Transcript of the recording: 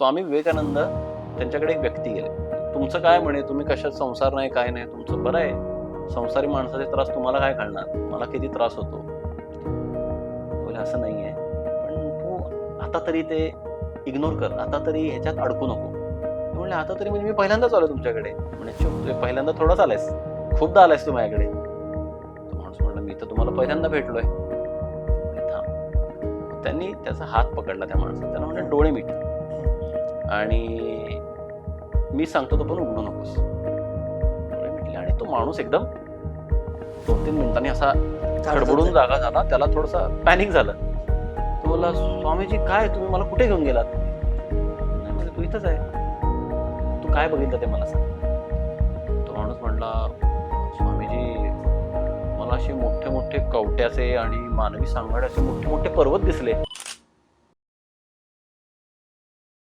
स्वामी विवेकानंद त्यांच्याकडे एक व्यक्ती गेले. तुमचं काय म्हणे? तुम्ही कशात संसार नाही काय नाही? तुमचं बरं आहे. संसारी माणसाचे त्रास तुम्हाला काय घालणार? मला किती त्रास होतो? बोले असं नाही आहे पण तू आता तरी ते इग्नोर कर. आता तरी ह्याच्यात अडकू नको. म्हणले आता तरी म्हणजे मी पहिल्यांदाच आलो तुमच्याकडे. म्हणजे चुप तू पहिल्यांदा थोडाच आलायस. खूपदा आलायस तू माझ्याकडे. तो माणूस म्हणला मी तर तुम्हाला पहिल्यांदा भेटलोय. थांब. त्यांनी त्याचा हात पकडला त्या माणसाला. त्याला म्हणजे डोळे मिटले. आणि मी सांगतो तो पण उघडू नकोस. मिटले आणि तो माणूस एकदम दोन तीन मिनिटांनी असा खडबडून जागा झाला त्याला थोडासा पॅनिक झालं. तो बोला स्वामीजी काय? तुम्ही मला कुठे घेऊन गेलात? म्हणजे तू इथंच आहे. तू काय बघितलं ते मला सांग. तो माणूस म्हणला स्वामीजी मला असे मोठे मोठे कवट्याचे आणि मानवी सांगाड्याचे मोठे मोठे पर्वत दिसले.